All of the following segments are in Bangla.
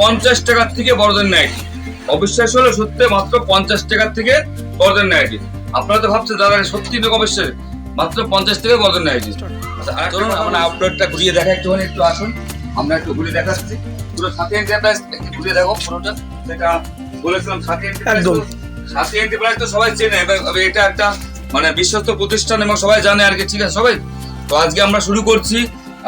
পঞ্চাশ টাকার থেকে বড়দের নাইটি অবিশ্বাস হলো সত্যি মাত্র পঞ্চাশ টাকার থেকে বড়দের নাইটি আপনারা তো ভাবছেন দাদা সত্যি তো অবিশ্বাস। মাত্র পঞ্চাশ থেকে বড়দের নাইটি আচ্ছা আর চলুন আমরা আপলোডটা ঘুরিয়ে দেখা একটুখানি একটু আসুন। আমরা একটু ঘুরে দেখাচ্ছি। পুরো সাথে এন্টারপ্রাইজ একটু ঘুরিয়ে দেখো পুরোটা। যেটা বলেছিলাম সাথী একদম। সাথী এন্টারপ্রাইজ তো সবাই চেনে এবার এবার এটা একটা মানে বিশ্বস্ত প্রতিষ্ঠান এবং সবাই জানে আর কি ঠিক আছে সবাই? তো আজকে আমরা শুরু করছি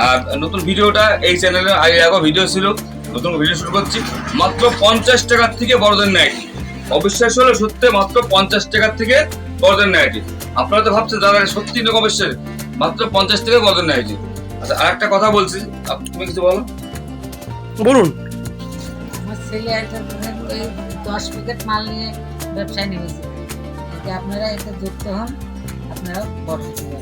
আর নতুন ভিডিওটা এই চ্যানেলে আগে আগেও ভিডিও ছিল। নতুন ভিডিও শুরু করছি। মাত্র পঞ্চাশ টাকার থেকে বড়দের নাইটি অবিশ্বাস হলো সত্যি মাত্র পঞ্চাশ টাকার থেকে বড়দের নাইটি আপনারা তো ভাবছেন দাদা সত্যি লোক অবশ্যই মাত্র পঞ্চাশ থেকে বড়দের নাইটি আচ্ছা আর একটা কথা বলছি। আপ- তুমি কিছু বলো? বলুন। ছেলে একটা দশ প্যাকেট মাল নিয়ে ব্যবসায় নেমেছে। আপনারা এতে যুক্ত হন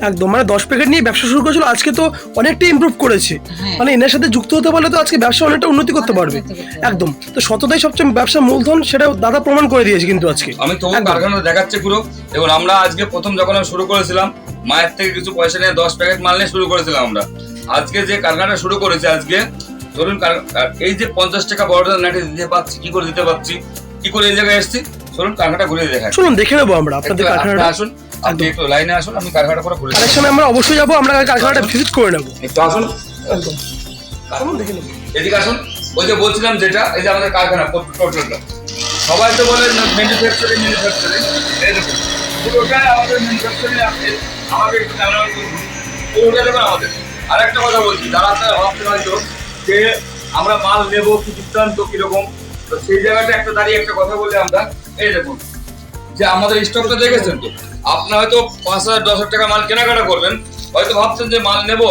একদম মানে দশ প্যাকেট নিয়ে ব্যবসা শুরু করেছিল আজকে তো অনেকটা ইমপ্রুভ করেছে। হ্যাঁ। মানে এনার সাথে যুক্ত হতে পারলে তো আজকে ব্যবসা অনেকটা উন্নতি করতে পারবে। একদম তো সততাই সবচেয়ে ব্যবসা মূলধন সেটা দাদা প্রমাণ করে দিয়েছে কিন্তু আজকে। আমি একদম। কারখানা দেখাচ্ছে পুরো। দেখুন আমরা আজকে প্রথম যখন আমি শুরু করেছিলাম মায়ের থেকে কিছু পয়সা নিয়ে দশ প্যাকেট মাল নিয়ে শুরু করেছিলাম আমরা। আজকে যে কারখানা শুরু করেছে আজকে ধরুন কার- এই যে পঞ্চাশ টাকা বড়দের নাটে দিতে পারছি কি করে দিতে পারছি কি করে এই জায়গায় এসেছি চলুন কারখানাটা ঘুরিয়ে দেখা চলুন দেখে নেব আমরা আপনাদের কারখানাটা। আসুন। আপনি একটু লাইনে আসুন আমি কারখানাটা ঘুরে আমরা অবশ্যই যাব আমরা কারখানাটা ভিজিট করে নেব। একটু আসুন। একদম। এদিকে আসুন। ওই যে বলছিলাম যেটা এই যে আমাদের কারখানা টোটালটা। সবাই তো বলে ম্যানুফ্যাকচারিং ম্যানুফ্যাকচারিং এই দেখুন পুরোটাই আমাদের ম্যানুফ্যাকচারিং একটু পুরোটা আমাদের। আর একটা কথা বলছি যারা আপনারা হয়তো যে আমরা মাল নেব কি বৃত্তান্ত কীরকম তো সেই জায়গাটা একটা দাঁড়িয়ে একটা কথা বলে আমরা। এই দেখুন যে আমাদের স্টকটা দেখেছেন তো? আপনার হয়তো পাঁচ হাজার দশ হাজার টাকা মাল কেনাকাটা করবেন হয়তো ভাবছেন যে মাল নেব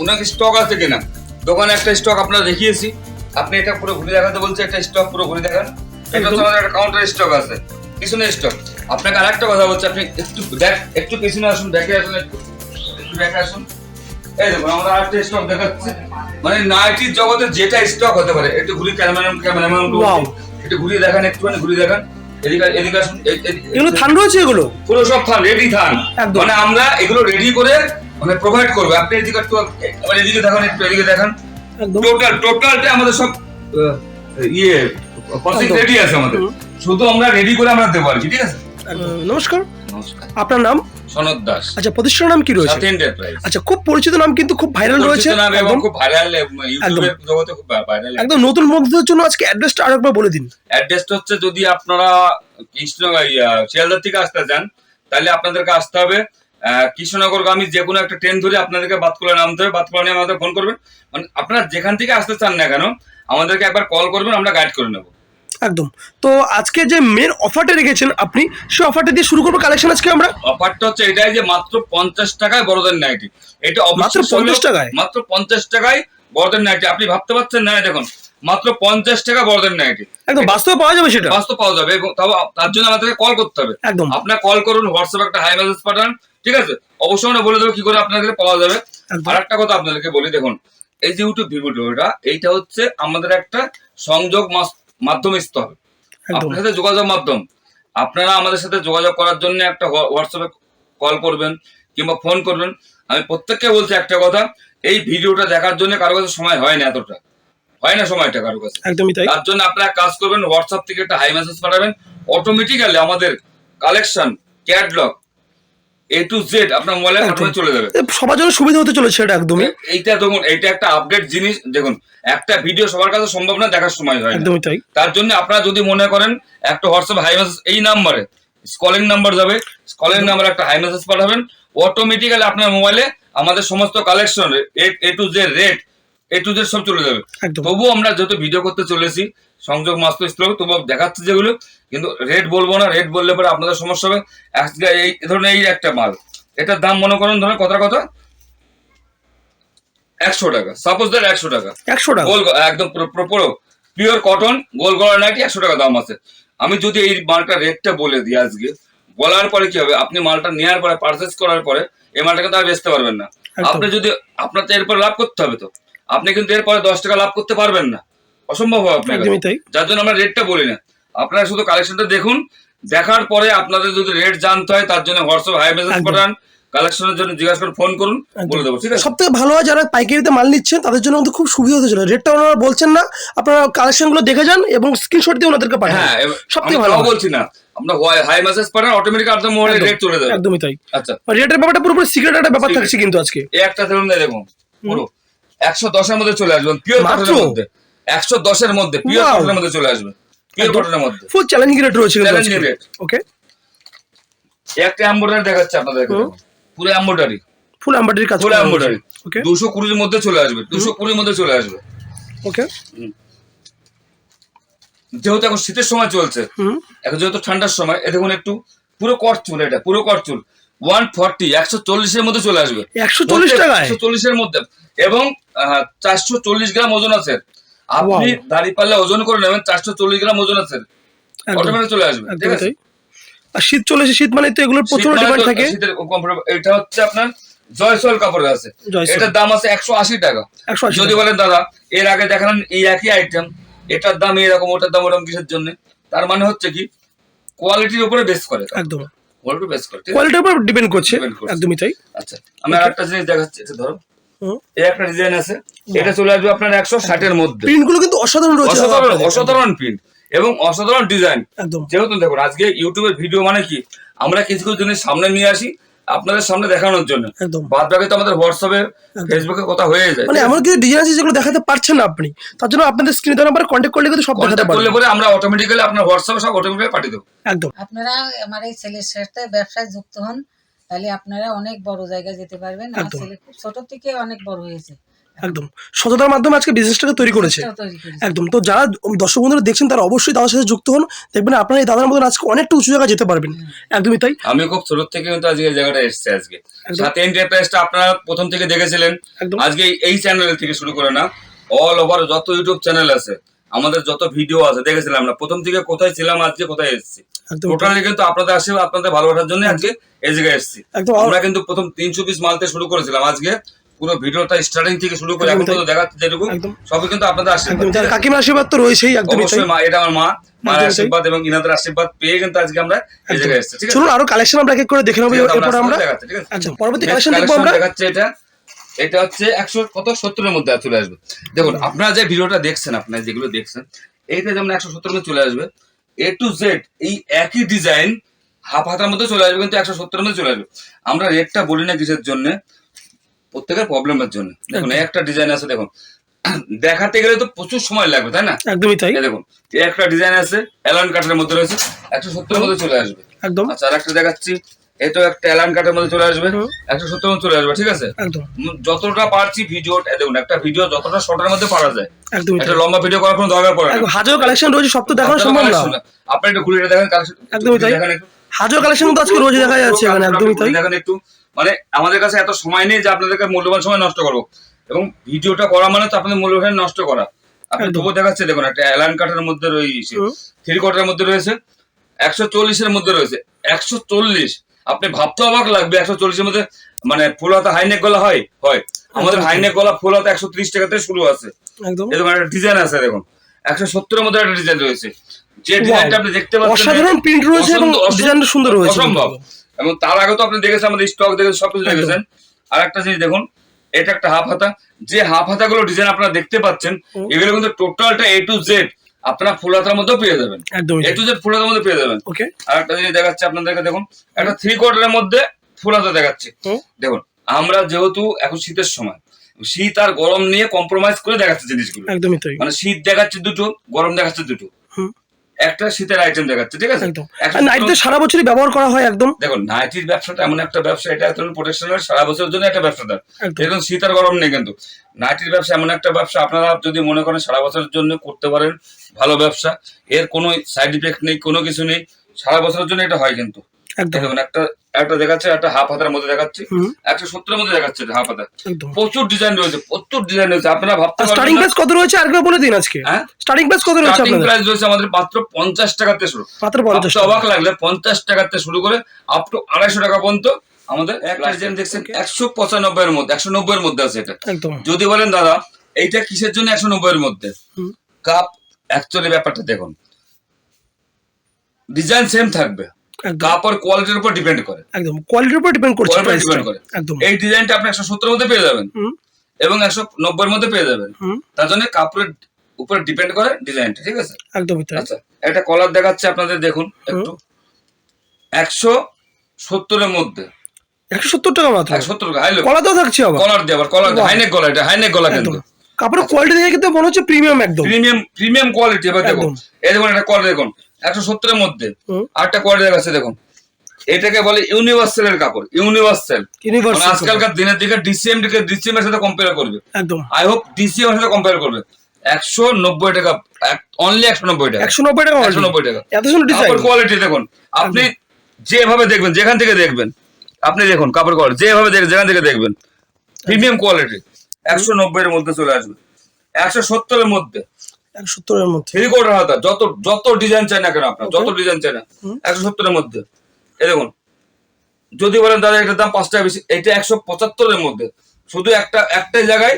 ওনার স্টক আছে কিনা? দোকানে একটা স্টক আপনারা দেখিয়েছি। আপনি এটা পুরো ঘুরে দেখাতে বলছে একটা স্টক পুরো ঘুরে দেখান। এটা হচ্ছে আমাদের একটা কাউন্টার স্টক আছে পিছনে স্টক আপনাকে আর একটা কথা বলছি আপনি একটু দেখ একটু পিছনে আসুন দেখে আসুন একটু। একটু দেখে আসুন। এই দেখুন আমরা আরেকটা স্টক দেখাচ্ছি। মানে নাইটির জগতে যেটা স্টক হতে পারে একটু ঘুরি ক্যামেরাম্যান ক্যামেরাম্যান একটু ঘুরিয়ে দেখান একটুখানি ঘুরিয়ে দেখান। এগুলো থান রয়েছে এগুলো? পুরো সব থান রেডি থান। মানে আমরা এগুলো রেডি করে মানে প্রোভাইড করব। আপনি এদিকে আবার এদিকে দেখান একটু এদিকে দেখান। টোটাল টোটালটা আমাদের সব ইয়ে রেডি আছে আমাদের। শুধু আমরা রেডি করে আমরা দেবো আর কি ঠিক আছে? নমস্কার। নমস্কার। আপনার নাম? সনদ দাস। আচ্ছা প্রতিষ্ঠানের নাম কি রয়েছে? সাথে এন্টারপ্রাইজ আচ্ছা খুব পরিচিত নাম কিন্তু খুব ভাইরাল রয়েছে। নাম এবং খুব ভাইরাল ইউটিউবের জগতে খুব ভাইরাল একদম নতুন বন্ধুদের জন্য আজকে অ্যাড্রেসটা আরেকবার বলে দিন। অ্যাড্রেসটা হচ্ছে যদি আপনারা কৃষ্ণ ইয়া, শিয়ালদার থেকে আসতে চান তাহলে আপনাদেরকে আসতে হবে। কৃষ্ণনগরগামী যে কোনো একটা ট্রেন ধরে আপনাদেরকে বাতকুলা নামতে হবে। বাতকুলা নিয়ে আমাদের ফোন করবেন। মানে আপনারা যেখান থেকে আসতে চান না কেন আমাদেরকে একবার কল করবেন আমরা গাইড করে নেব। একদম। তো আজকে যে মেন অফারটা রেখেছেন আপনি সেই অফারটা দিয়ে শুরু করব কালেকশন আজকে আমরা? অফারটা হচ্ছে এটাই যে মাত্র পঞ্চাশ টাকায় বড়দের নাইটি এটা মাত্র 50 টাকায়? মাত্র পঞ্চাশ টাকায় বড়দের নাইটি আপনি ভাবতে পারছেন না দেখুন মাত্র পঞ্চাশ টাকা বড়দের নাইটি একদম বাস্তবে পাওয়া যাবে সেটা। বাস্তব পাওয়া যাবে এবং তার জন্য আমাদেরকে কল করতে হবে। একদম। আপনার কল করুন হোয়াটসঅ্যাপে একটা হাই মেসেজ পাঠান ঠিক আছে? অবশ্যই আমরা বলে দেবো কি করে আপনাদেরকে পাওয়া যাবে। আর একটা কথা আপনাদেরকে বলি দেখুন এই যে ইউটিউব ভিডিওটা এইটা হচ্ছে আমাদের একটা সংযোগ মাস- মাধ্যম স্তর আপনার সাথে যোগাযোগ মাধ্যম। আপনারা আমাদের সাথে যোগাযোগ করার জন্য একটা হোয়া- হোয়াটসঅ্যাপে কল করবেন কিংবা ফোন করবেন। আমি প্রত্যেককে বলছি একটা কথা এই ভিডিওটা দেখার জন্য কারও কাছে সময় হয় না এতটা। হয় না সময়টা কারও কাছে। একদমই তাই। তার জন্য আপনারা কাজ করবেন হোয়াটসঅ্যাপ থেকে একটা হাই মেসেজ পাঠাবেন। অটোমেটিক্যালি আমাদের collection catalogue A to Z আপনার মোবাইলে। চলে যাবে। সবার জন্য সুবিধা হতে চলেছে এটা একদমই। এইটা দেখুন এইটা একটা আপডেট জিনিস। দেখুন একটা ভিডিও সবার কাছে সম্ভব না দেখার সময় হয় একদমই তাই। তার জন্য আপনারা যদি মনে করেন একটা হোয়াটসঅ্যাপ হাই মেসেজ এই নাম্বারে কলিং নাম্বার যাবে কলিং নাম্বারে একটা হাই মেসেজ পাঠাবেন। অটোমেটিক্যালি আপনার মোবাইলে আমাদের সমস্ত collection A to Z rate A to Z সব চলে যাবে। তবুও আমরা যেহেতু ভিডিও করতে চলেছি সংযোগ মাস্ত স্থল তবু দেখাচ্ছে যেগুলো কিন্তু রেট বলব না রেট বললে পরে আপনাদের সমস্যা হবে। আজকে এই ধরনের এই একটা মাল এটার দাম মনে করুন ধরুন কথা কথা একশো টাকা। সাপোজ দ্যাট একশো টাকা। একশো টাকা। গোল একদম পুরো পিওর কটন গোল গলার নাইটি একশো টাকা দাম আছে। আমি যদি এই মালটা রেটটা বলে দিই আজকে বলার পরে কি হবে? আপনি মালটা নেওয়ার পরে পারচেস করার পরে এই মালটাকে তো আর বেচতে পারবেন না। আপনি যদি আপনার তো এরপর লাভ করতে হবে তো। আপনি কিন্তু এরপরে দশ টাকা লাভ করতে পারবেন না। অসম্ভব হবে আপনার যার জন্য আমরা রেটটা বলি না। আপনারা শুধু কালেকশনটা দেখুন দেখার পরে আপনাদের যদি রেট জানতে হয় তার জন্য হোয়াটসঅ্যাপ হাই মেসেজ। পাঠান কালেকশনের জন্য জিজ্ঞাসা করে ফোন করুন বলে দেবো ঠিক আছে? সব থেকে ভালো হয় যারা পাইকারিতে মাল নিচ্ছেন তাদের জন্য কিন্তু খুব সুবিধা হতে চলে রেটটা ওনারা বলছেন না আপনারা কালেকশনগুলো দেখে যান এবং স্ক্রিনশট দিয়ে ওনাদেরকে পাঠান। হ্যাঁ এবার সব থেকে ভালো বলছি না। আমরা হাই মেসেজ পাঠান অটোমেটিক আপনার মোবাইলে রেট চলে যাবে। একদমই তাই। আচ্ছা। রেটের ব্যাপারটা পুরোপুরি সিক্রেট একটা ব্যাপার। থাকছে কিন্তু আজকে। এই একটা ধরুন দেখুন পুরো। একশো দশের মধ্যে চলে আসবেন পিওর মাত্র? মধ্যে। একশো দশের মধ্যে পিওর কটনের মধ্যে চলে আসবে। পিওর কটনের মধ্যে। ফুল চ্যালেঞ্জিং রেট রয়েছে Challenging rate। ওকে একটা এম্বোডারি দেখাচ্ছে আপনাদের পুরো এম্বোডারি ফুল এমব্রয়ডারি কাজ ফুল এম্বোডারি ওকে দুশো কুড়ির মধ্যে চলে আসবে দুশো কুড়ির মধ্যে চলে আসবে। ওকে যেহেতু এখন শীতের সময় চলছে হুম। এখন যেহেতু ঠান্ডার সময় এ দেখুন একটু পুরো কট চুল এটা পুরো কট চুল ওয়ান ফর্টি একশো চল্লিশের মধ্যে চলে আসবে। একশো চল্লিশ টাকা একশো চল্লিশের মধ্যে। এবং চারশো চল্লিশ গ্রাম ওজন আছে। আপনি দাড়ি পাল্লে ওজন করে নেবেন চারশো চল্লিশ গ্রাম ওজন আছে। অটোমেটিক চলে আসবে ঠিক আছে? আর শীত চলেছে শীত মানে তো এগুলোর প্রচুর মানে ডিমান্ড থাকে। শীতের এটা হচ্ছে আপনার জয়সল কাপড়ের আছে। এটার দাম আছে একশো আশি টাকা। 180 যদি বলেন দাদা এর আগে দেখালেন এই একই আইটেম এটার দাম এরকম ওটার দাম ওরকম কিসের জন্য? তার মানে হচ্ছে কি কোয়ালিটির উপরে বেস করে। একদম। কোয়ালিটির উপর ডিপেন্ড করছে। একদমই তাই। আচ্ছা আমি আর একটা জিনিস দেখাচ্ছি এটা ধরো। এই একটা ডিজাইন আছে। এটা চলে আসবে আপনার একশো ষাটের মধ্যে। প্রিন্টগুলো কিন্তু অসাধারণ রয়েছে অসাধারণ আপনাদের। অসাধারণ প্রিন্ট এবং অসাধারণ ডিজাইন যেহেতু দেখুন আজকে ইউটিউবের ভিডিও মানে কি? আমরা কিছু কিছু জিনিস সামনে নিয়ে আসি আপনাদের সামনে দেখানোর জন্য। বাদ বাকি তো আমাদের হোয়াটসঅ্যাপে ফেসবুকে কথা হয়ে যায়। মানে এমন কিছু ডিজাইন আছে যেগুলো দেখাতে পারছেন না আপনি। তার জন্য আপনাদের স্ক্রিনে দেওয়ার নাম্বারে কন্ট্যাক্ট করলে কিন্তু সব দেখাতে কন্ট্যাক্ট করলে পরে আমরা অটোমেটিক্যালি আপনার হোয়াটসঅ্যাপে সব অটোমেটিক্যালি পাঠিয়ে দেবো। একদম। আপনারা আমার এই ছেলের সাথে ব্যবসায় যুক্ত হন। তাহলে আপনারা অনেক বড় জায়গায় যেতে পারবেন। আমার একদম। ছেলে খুব ছোট থেকে অনেক বড় হয়েছে। একদম। সততার মাধ্যমে আজকে বিজনেসটাকে তৈরি করেছে। সেটাও তৈরি করেছে। একদম। তো যারা দর্শক বন্ধুরা দেখছেন তারা অবশ্যই তাদের সাথে যুক্ত হন। দেখবেন আপনারা এই দাদার মতন আজকে অনেকটা উঁচু জায়গায় যেতে পারবেন। একদমই তাই। আমি খুব ছোট থেকে কিন্তু আজকে এই জায়গাটা এসেছি আজকে। একদম। সাথে এন্টারপ্রাইজটা আপনারা প্রথম থেকে দেখেছিলেন। একদম। আজকে এই- এই চ্যানেল থেকে শুরু করে না। অল ওভার যত ইউটিউব চ্যানেল আছে আমাদের যত ভিডিও আছে দেখেছিলাম না প্রথম থেকে কোথায় ছিলাম আজকে কোথায় এসেছি? একদম। টোটালি কিন্তু আপনাদের আসে আপনাদের ভালোবাসার জন্য আজকে এই জায়গায় এসেছি। আমরা কিন্তু প্রথম তিনশো পিস মালতে শুরু করেছিলাম। আজকে পুরো ভিডিওটা স্টার্টিং থেকে শুরু করে এখন। পর্যন্ত দেখাচ্ছে যেটুকু সবই কিন্তু আপনাদের আশীর্বাদ। একদম কাকিমার আশীর্বাদ তো রয়েছেই একদমই তাই। অবশ্যই মা এটা আমার মা মায়ের আশীর্বাদ এবং ইনাদের আশীর্বাদ পেয়ে কিন্তু আজকে আমরা এই জায়গায় এসেছি। ঠিক আছে? চলুন আরও কালেকশন আমরা এক এক করে দেখে নেব এরপর আমরা? আচ্ছা পরবর্তী কালেকশন দেখব আমরা। দেখাচ্ছে এটা। এটা হচ্ছে একশো কত? সত্তরের মধ্যে চলে আসবে। দেখুন আপনারা যে ভিডিওটা দেখছেন আপনারা যেগুলো দেখছেন এইটা যেমন একশো সত্তরের মধ্যে চলে আসবে। এ টু জেড এই একই ডিজাইন হাফ হাতার মধ্যে চলে আসবে কিন্তু একশো সত্তরের মধ্যে চলে আসবে। আমরা রেটটা বলি না কিসের জন্য প্রত্যেকের প্রবলেমের জন্য। দেখুন এই একটা ডিজাইন আছে দেখুন। দেখাতে গেলে তো প্রচুর সময় লাগবে তাই না? একদমই তাই। দেখুন একটা ডিজাইন আছে অ্যালান কাঠের মধ্যে রয়েছে একশো সত্তরের মধ্যে চলে আসবে। একদম। আচ্ছা আর একটা দেখাচ্ছি। এটাও একটা অ্যালান কাঠের মধ্যে চলে আসবে একশো সত্তর মধ্যে চলে আসবে ঠিক আছে? যতটা পারছি ভিডিও দেখুন একটা ভিডিও যতটা শর্টের মধ্যে পারা যায়। একদমই একটা লম্বা ভিডিও করার কোনো দরকার পড়ে না। হাজার কালেকশন রয়েছে সব তো দেখানো সম্ভব না। আপনি একটু ঘুরে দেখেন collection- একদমই তাই। হাজার কালেকশন তো আজকে রোজ দেখা যাচ্ছে এখানে একদমই তাই। দেখেন একটু। মানে আমাদের কাছে এত সময় নেই যে আপনাদেরকে মূল্যবান সময় নষ্ট করব। এবং ভিডিওটা করা মানে তো আপনাদের মূল্যবান নষ্ট করা। আপনি একদম। তবুও দেখাচ্ছে দেখুন একটা অ্যালান কাঠের মধ্যে রয়েছে থ্রি কোয়ার্টারের মধ্যে রয়েছে একশো চল্লিশের মধ্যে রয়েছে একশো চল্লিশ। আপনি ভাবতে অবাক লাগবে একশো চল্লিশের মধ্যে মানে ফুল হাতা হাইনেক গলা হয়? হয়। আমাদের হাইনেক গলা ফুল হাতা একশো ত্রিশ টাকা থেকে শুরু আছে। একদম। এরকম একটা ডিজাইন আছে দেখুন। একশো সত্তরের মধ্যে একটা ডিজাইন রয়েছে। যে ডিজাইনটা আপনি দেখতে পাচ্ছেন অসাধারণ প্রিন্ট রয়েছে এবং ডিজাইনটা সুন্দর রয়েছে। অসম্ভব। এবং তার আগে তো আপনি দেখেছেন আমাদের স্টক দেখেছেন সবকিছু। দেখেছেন। আর একটা জিনিস দেখুন এটা একটা হাফ হাতা। যে হাফ হাতা গুলো ডিজাইন আপনারা দেখতে পাচ্ছেন এগুলো কিন্তু টোটালটা এ টু জেড আপনারা ফুল হাতার মধ্যেও পেয়ে যাবেন। একটু যে ফুলহাতার ফুল হাতার মধ্যে পেয়ে যাবেন। ওকে আর একটা জিনিস দেখাচ্ছে আপনাদেরকে দেখুন। একটা থ্রি কোয়ার্টারের মধ্যে ফুল হাতা দেখাচ্ছে। দেখুন আমরা যেহেতু এখন শীতের সময় শীত আর গরম নিয়ে কম্প্রোমাইজ করে দেখাচ্ছে জিনিসগুলো। একদমই তাই। মানে শীত দেখাচ্ছে দুটো গরম দেখাচ্ছে দুটো। একটা শীতের আইটেম দেখাচ্ছে ঠিক আছে? নাইটদের সারা বছরই ব্যবহার করা হয় একদম। দেখুন নাইটির ব্যবসাটা এমন একটা ব্যবসা এটা একজন প্রোটেকশনের সারা বছরের জন্য একটা ব্যবসাদার এরকম শীত আর গরম নেই কিন্তু। নাইটির ব্যবসা এমন একটা ব্যবসা আপনারা যদি মনে করেন সারা বছরের জন্য করতে পারেন ভালো ব্যবসা। এর কোনো সাইড ইফেক্ট নেই কোনো কিছু নেই। সারা বছরের জন্য এটা হয় কিন্তু। দেখুন একটা একটা দেখাচ্ছে একটা হাফ হাতার মধ্যে দেখাচ্ছে। হুম। একশো সত্তরের মধ্যে দেখাচ্ছে হাফ হাতা প্রচুর ডিজাইন রয়েছে প্রচুর ডিজাইন রয়েছে। আপনারা ভাবতে আর স্টার্টিং প্রাইস কত রয়েছে? আরেকবার বলে দিন আজকে। হ্যাঁ? স্টার্টিং প্রাইস কত রয়েছে স্টার্টিং প্রাইস রয়েছে আমাদের মাত্র পঞ্চাশ টাকাতে শুরু। মাত্র পঞ্চাশ অবাক লাগলে পঞ্চাশ টাকাতে শুরু করে আপ টু আড়াইশো টাকা পর্যন্ত আমাদের একটা ডিজাইন দেখছেন একশো পঁচানব্বই এর মধ্যে একশো নব্বই এর মধ্যে আছে এটা। যদি বলেন দাদা এইটা কিসের জন্য একশো নব্বই এর মধ্যে কাপ অ্যাকচুয়ালি ব্যাপারটা দেখুন। ডিজাইন সেম থাকবে। কাপড় কোয়ালিটির উপর ডিপেন্ড করে। একদম কোয়ালিটির উপর ডিপেন্ড করছে করে। একদম। এই ডিজাইনটা আপনি একশো সত্তরের মধ্যে পেয়ে যাবেন। এবং একশো নব্বইয়ের মধ্যে পেয়ে যাবেন। তার জন্য কাপড়ের উপর ডিপেন্ড করে ডিজাইনটা ঠিক আছে? একদমই তাই। আচ্ছা একটা কলার দেখাচ্ছে আপনাদের দেখুন একটু। একশো সত্তরের মধ্যে। একশো সত্তর টাকা মাত্র? সত্তর হাই কলাতেও থাকছে আবার? কলার দিয়ে আবার কলার হাইনেক গলা এটা হাইনেক গলা কিন্তু। কাপড়ের কোয়ালিটি দেখে কিন্তু মনে হচ্ছে প্রিমিয়াম একদম। প্রিমিয়াম প্রিমিয়াম কোয়ালিটি এবার দেখুন। এই দেখুন একটা কোয়ালিটি দেখুন। একশো সত্তরের মধ্যে। আরেকটা কোয়ালিটি দেখাচ্ছে দেখুন। এটাকে বলে ইউনিভার্সালের কাপড় ইউনিভার্সাল ইউনিভার্সাল আজকালকার দিনের দিকে ডিসিএম দিকে ডিসিএম এর সাথে কম্পেয়ার করবে। একদম। আই হোপ ডিসিএম এর সাথে কম্পেয়ার করবে। একশো নব্বই টাকা অনলি একশো নব্বই টাকা। একশো নব্বই টাকা একশো নব্বই টাকা। কাপড় কোয়ালিটি দেখুন আপনি যেভাবে দেখবেন যেখান থেকে দেখবেন আপনি দেখুন কাপড় কোয়ালিটি যেভাবে দেখবেন যেখান থেকে দেখবেন প্রিমিয়াম কোয়ালিটি একশো নব্বই এর মধ্যে চলে আসবে। একশো সত্তরের মধ্যে। একশো সত্তরের মধ্যে। থ্রি কোয়ার্টার হাতা যত যত ডিজাইন চাই না কেন আপনার যত ডিজাইন চাই না। একশো সত্তরের মধ্যে। এই দেখুন যদি বলেন দাদা এটার দাম পাঁচ টাকা বেশি এটা একশো পঁচাত্তরের মধ্যে। শুধু একটা একটাই জায়গায়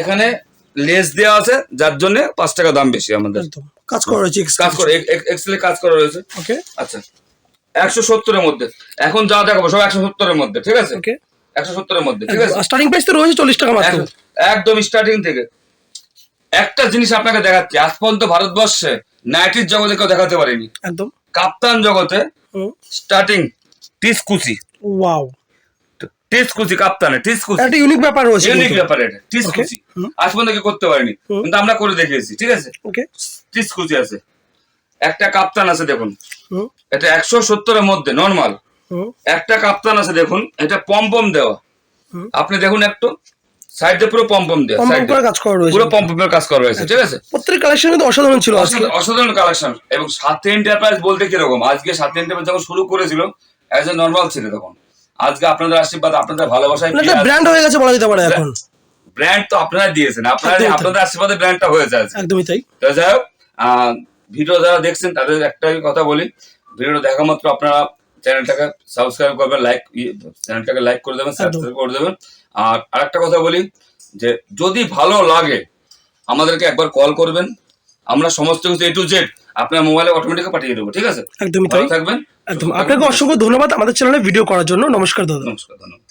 এখানে লেস দেওয়া আছে যার জন্য পাঁচ টাকা দাম বেশি আমাদের। কাজ করা রয়েছে কাজ করে এক্সেলে কাজ করা রয়েছে। ওকে আচ্ছা। একশো সত্তরের মধ্যে। এখন যা দেখাবো সব একশো সত্তরের মধ্যে ঠিক আছে? ওকে একশো সত্তরের মধ্যে ঠিক আছে? স্টার্টিং প্রাইস তো রয়েছে চল্লিশ টাকা মাত্র। একদম স্টার্টিং থেকে। একটা জিনিস আপনাকে দেখাচ্ছি আজ পর্যন্ত ভারতবর্ষে নাইটির জগতে কেউ দেখাতে পারেনি। একদম। কাপ্তান জগতে স্টার্টিং টিসকুচি ওয়াও। টিসকুচি কাপ্তানে একটা ইউনিক ব্যাপার রয়েছে ইউনিক ব্যাপার এটা। আজ পর্যন্ত কেউ করতে পারেনি। কিন্তু আমরা করে দেখিয়েছি ঠিক আছে? ওকে আছে। একটা কাপ্তান আছে দেখুন। এটা একশো সত্তরের মধ্যে নর্মাল একটা কাপ্তান আছে দেখুন এটা পম্পম দেওয়া। আপনি দেখুন একটু। সাইডে পুরো পম্পম সাইডে। কাজ করা রয়েছে। পুরো পম্পমের কাজ করা হয়েছে ঠিক আছে? প্রত্যেক কালেকশন কিন্তু অসাধারণ ছিল অসাধারণ- কালেকশন এবং সাথে এন্টারপ্রাইজ বলতে কীরকম? আজকে সাথে এন্টারপ্রাইজ যখন শুরু করেছিল অ্যাজ এ নর্মাল ছিল তখন। আজকে আপনাদের আশীর্বাদ আপনাদের ভালোবাসায় ব্র্যান্ড হয়ে গেছে বলা যেতে পারে এখন। ব্র্যান্ড তো আপনারা দিয়েছেন। আপনারা আপনাদের আশীর্বাদে ব্র্যান্ডটা হয়েছে একদমই তাই। তো যাই হোক আহ, ভিডিও যারা দেখছেন তাদের একটাই কথা বলি। ভিডিও দেখা মাত্র আপনারা চ্যানেলটাকে সাবস্ক্রাইব করবেন লাইক চ্যানেলটাকে লাইক করে দেবেন সাবস্ক্রাইব করে দেবেন। আর আরেকটা কথা বলি যে যদি ভালো লাগে আমাদেরকে একবার কল করবেন। আমরা সমস্ত কিছু এ টু জেড আপনার মোবাইলে অটোমেটিক পাঠিয়ে দেবো ঠিক আছে? একদমই ভালো থাকবেন একদম। আপনাকে অসংখ্য ধন্যবাদ আমাদের চ্যানেলে ভিডিও করার জন্য। নমস্কার দাদা। নমস্কার ধন্যবাদ।